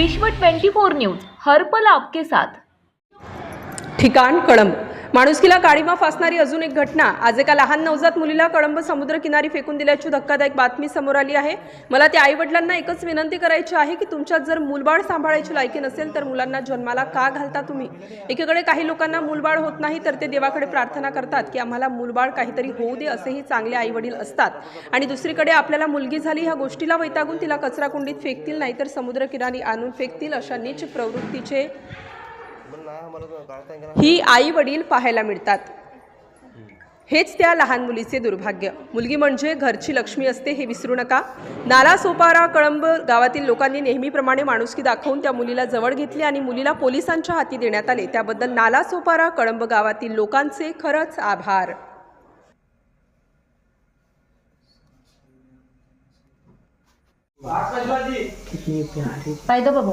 विश्व 24 न्यूज हर पल आपके साथ. ठिकाण कळंब. माणुसकीला काळीमा फासणारी अजून एक घटना. आज एका लहान नवजात मुलीला कळंब समुद्रकिनारी फेकून दिल्याची धक्कादायक बातमी समोर आली आहे. मला त्या आईवडिलांना एकच विनंती करायची आहे की तुमच्यात जर मूलबाळ सांभाळायची लायकी नसेल तर मुलांना जन्माला का घालता तुम्ही? एकीकडे काही लोकांना मूलबाळ होत नाही तर ते देवाकडे प्रार्थना करतात की आम्हाला मूलबाळ काहीतरी होऊ दे असेही चांगले आईवडील असतात. आणि दुसरीकडे आपल्याला मुलगी झाली ह्या गोष्टीला वैतागून तिला कचराकुंडीत फेकतील नाहीतर समुद्रकिनारी आणून फेकतील अशा नीच प्रवृत्तीचे ही आई वडील पाहायला मिळतात. हेच त्या लहान मुलीचे दुर्भाग्य. मुलगी म्हणजे घरची लक्ष्मी असते हे विसरू नका. नाला सोपारा कळंब गावातील लोकांनी नेहमीप्रमाणे माणुसकी दाखवून त्या मुलीला जवळ घेतली आणि मुलीला पोलिसांच्या हाती देण्यात आले. त्याबद्दल नाला सोपारा कळंब गावातील लोकांचे खरंच आभार. बाबू.